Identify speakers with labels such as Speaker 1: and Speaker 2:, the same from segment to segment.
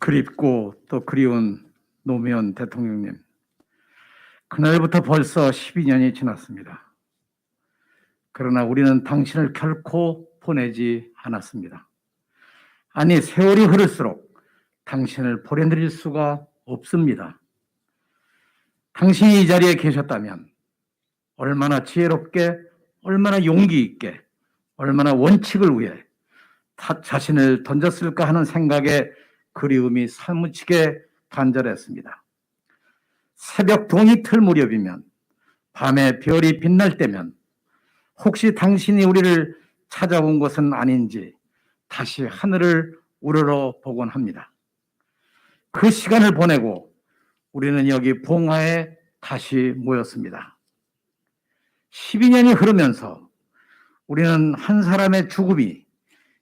Speaker 1: 그립고 또 그리운 노무현 대통령님. 그날부터 벌써 12년이 지났습니다. 그러나 우리는 당신을 결코 보내지 않았습니다. 아니, 세월이 흐를수록 당신을 보내드릴 수가 없습니다. 당신이 이 자리에 계셨다면 얼마나 지혜롭게, 얼마나 용기 있게, 얼마나 원칙을 위해 타- 자신을 던졌을까 하는 생각에 그리움이 사무치게 간절했습니다. 새벽 동이 틀 무렵이면 밤에 별이 빛날 때면 혹시 당신이 우리를 찾아온 것은 아닌지 다시 하늘을 우러러 보곤 합니다. 그 시간을 보내고 우리는 여기 봉화에 다시 모였습니다. 12년이 흐르면서 우리는 한 사람의 죽음이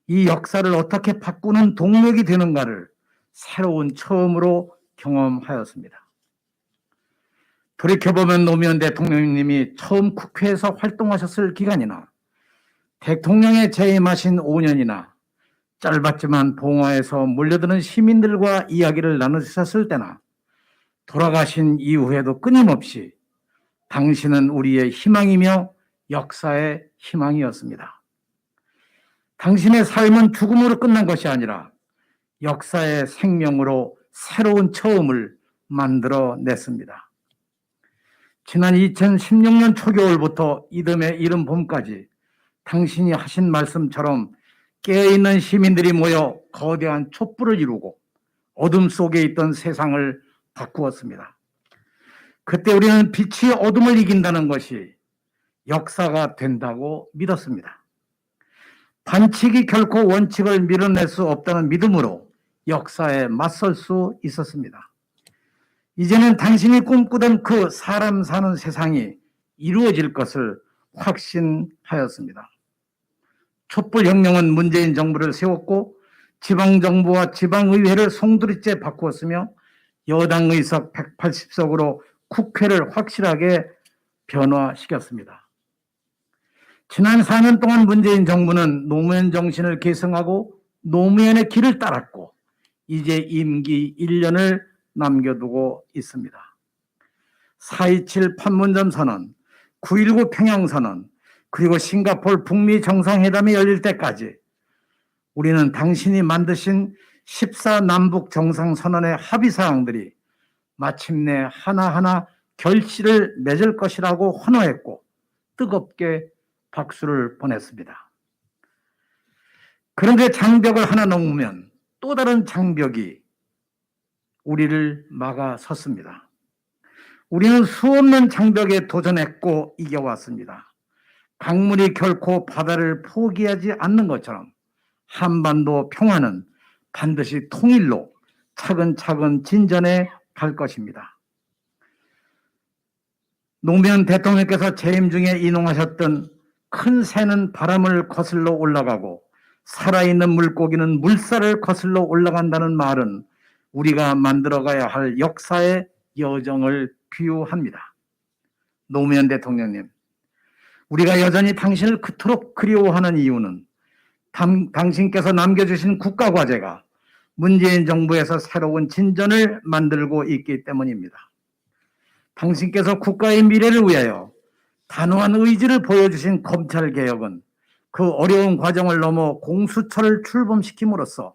Speaker 1: 이 역사를 어떻게 바꾸는 동력이 되는가를 새로운 처음으로 경험하였습니다. 돌이켜보면 노무현 대통령님이 처음 국회에서 활동하셨을 기간이나 대통령에 재임하신 5년이나 짧았지만 봉화에서 몰려드는 시민들과 이야기를 나누셨을 때나 돌아가신 이후에도 끊임없이 당신은 우리의 희망이며 역사의 희망이었습니다. 당신의 삶은 죽음으로 끝난 것이 아니라 역사의 생명으로 새로운 처음을 만들어 냈습니다. 지난 2016년 초겨울부터 이듬해 이른 봄까지 당신이 하신 말씀처럼 깨어있는 시민들이 모여 거대한 촛불을 이루고 어둠 속에 있던 세상을 바꾸었습니다. 그때 우리는 빛이 어둠을 이긴다는 것이 역사가 된다고 믿었습니다. 반칙이 결코 원칙을 밀어낼 수 없다는 믿음으로 역사에 맞설 수 있었습니다. 이제는 당신이 꿈꾸던 그 사람 사는 세상이 이루어질 것을 확신하였습니다. 촛불혁명은 문재인 정부를 세웠고 지방정부와 지방의회를 송두리째 바꾸었으며 여당 의석 180석으로 국회를 확실하게 변화시켰습니다. 지난 4년 동안 문재인 정부는 노무현 정신을 계승하고 노무현의 길을 따랐고 이제 임기 1년을 남겨두고 있습니다. 4.27 판문점 선언, 9.19 평양 선언, 그리고 싱가폴 북미 정상회담이 열릴 때까지 우리는 당신이 만드신 14 남북 정상선언의 합의사항들이 마침내 하나하나 결실을 맺을 것이라고 환호했고 뜨겁게 박수를 보냈습니다. 그런데 장벽을 하나 넘으면 또 다른 장벽이 우리를 막아 섰습니다. 우리는 수없는 장벽에 도전했고 이겨왔습니다. 강물이 결코 바다를 포기하지 않는 것처럼 한반도 평화는 반드시 통일로 차근차근 진전해 갈 것입니다. 노무현 대통령께서 재임 중에 인용하셨던 큰 새는 바람을 거슬러 올라가고 살아있는 물고기는 물살을 거슬러 올라간다는 말은 우리가 만들어가야 할 역사의 여정을 비유합니다. 노무현 대통령님, 우리가 여전히 당신을 그토록 그리워하는 이유는 당, 당신께서 남겨주신 국가과제가 문재인 정부에서 새로운 진전을 만들고 있기 때문입니다. 당신께서 국가의 미래를 위하여 단호한 의지를 보여주신 검찰개혁은 그 어려운 과정을 넘어 공수처를 출범시킴으로써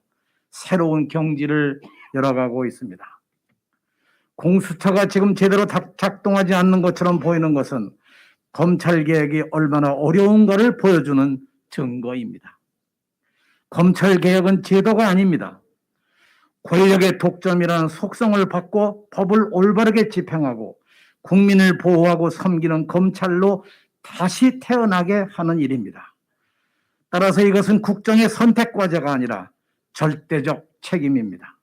Speaker 1: 새로운 경지를 열어가고 있습니다. 공수처가 지금 제대로 작- 작동하지 않는 것처럼 보이는 것은 검찰 개혁이 얼마나 어려운가를 보여주는 증거입니다. 검찰 개혁은 제도가 아닙니다. 권력의 독점이라는 속성을 바꿔 법을 올바르게 집행하고 국민을 보호하고 섬기는 검찰로 다시 태어나게 하는 일입니다. 따라서 이것은 국정의 선택 과제가 아니라 절대적 책임입니다.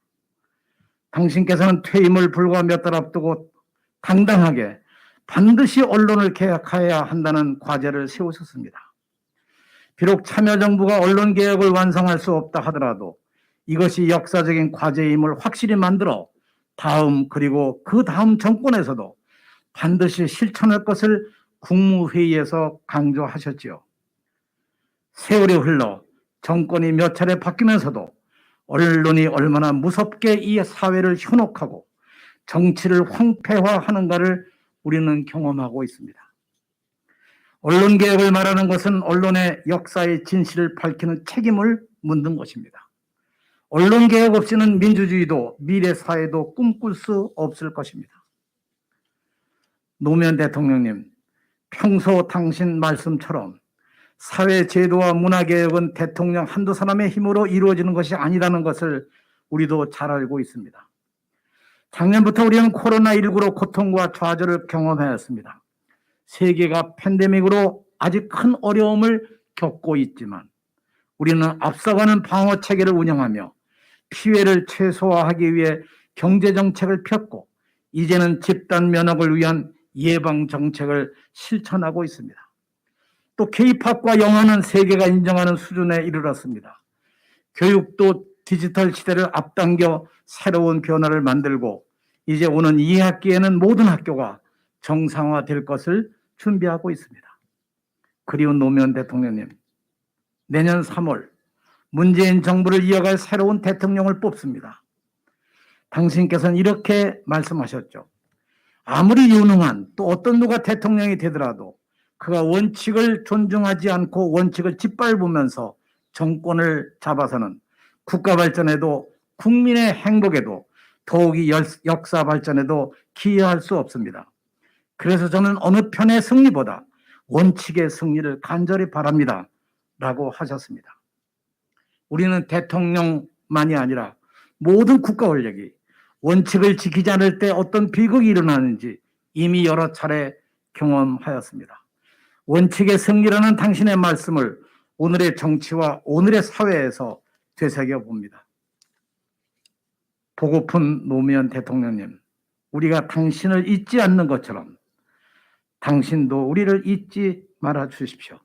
Speaker 1: 당신께서는 퇴임을 불과 몇 달 앞두고 당당하게 반드시 언론을 개혁해야 한다는 과제를 세우셨습니다. 비록 참여정부가 언론 개혁을 완성할 수 없다 하더라도 이것이 역사적인 과제임을 확실히 만들어 다음 그리고 그 다음 정권에서도 반드시 실천할 것을 국무회의에서 강조하셨지요. 세월이 흘러 정권이 몇 차례 바뀌면서도 언론이 얼마나 무섭게 이 사회를 현혹하고 정치를 황폐화하는가를 우리는 경험하고 있습니다. 언론 개혁을 말하는 것은 언론의 역사의 진실을 밝히는 책임을 묻는 것입니다. 언론 개혁 없이는 민주주의도 미래 사회도 꿈꿀 수 없을 것입니다. 노무현 대통령님, 평소 당신 말씀처럼 사회 제도와 문화 개혁은 대통령 한두 사람의 힘으로 이루어지는 것이 아니라는 것을 우리도 잘 알고 있습니다. 작년부터 우리는 코로나19로 고통과 좌절을 경험하였습니다. 세계가 팬데믹으로 아직 큰 어려움을 겪고 있지만 우리는 앞서가는 방어 체계를 운영하며 피해를 최소화하기 위해 경제 정책을 폈고 이제는 집단 면역을 위한 예방 정책을 실천하고 있습니다. 또 K-팝과 영화는 세계가 인정하는 수준에 이르렀습니다. 교육도 디지털 시대를 앞당겨 새로운 변화를 만들고 이제 오는 2학기에는 모든 학교가 정상화될 것을 준비하고 있습니다. 그리운 노무현 대통령님, 내년 3월 문재인 정부를 이어갈 새로운 대통령을 뽑습니다. 당신께서는 이렇게 말씀하셨죠. 아무리 유능한 또 어떤 누가 대통령이 되더라도 그가 원칙을 존중하지 않고 원칙을 짓밟으면서 정권을 잡아서는 국가 발전에도 국민의 행복에도 더욱이 열- 역사 발전에도 기여할 수 없습니다. 그래서 저는 어느 편의 승리보다 원칙의 승리를 간절히 바랍니다. 라고 하셨습니다. 우리는 대통령만이 아니라 모든 국가 권력이 원칙을 지키지 않을 때 어떤 비극이 일어나는지 이미 여러 차례 경험하였습니다. 원칙의 승리라는 당신의 말씀을 오늘의 정치와 오늘의 사회에서 되새겨 봅니다. 보고픈 노무현 대통령님, 우리가 당신을 잊지 않는 것처럼 당신도 우리를 잊지 말아 주십시오.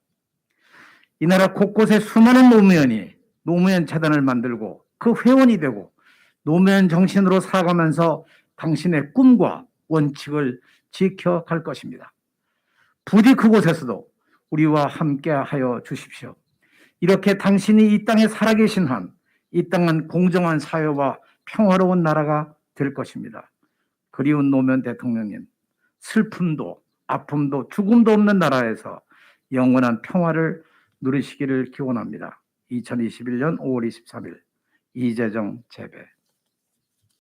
Speaker 1: 이 나라 곳곳에 수많은 노무현이 노무현 재단을 만들고 그 회원이 되고 노무현 정신으로 살아가면서 당신의 꿈과 원칙을 지켜갈 것입니다. 부디 그곳에서도 우리와 함께 하여 주십시오. 이렇게 당신이 이 땅에 살아계신 한, 이 땅은 공정한 사회와 평화로운 나라가 될 것입니다. 그리운 노무현 대통령님, 슬픔도 아픔도 죽음도 없는 나라에서 영원한 평화를 누리시기를 기원합니다. 2021년 5월 23일 이재정 재배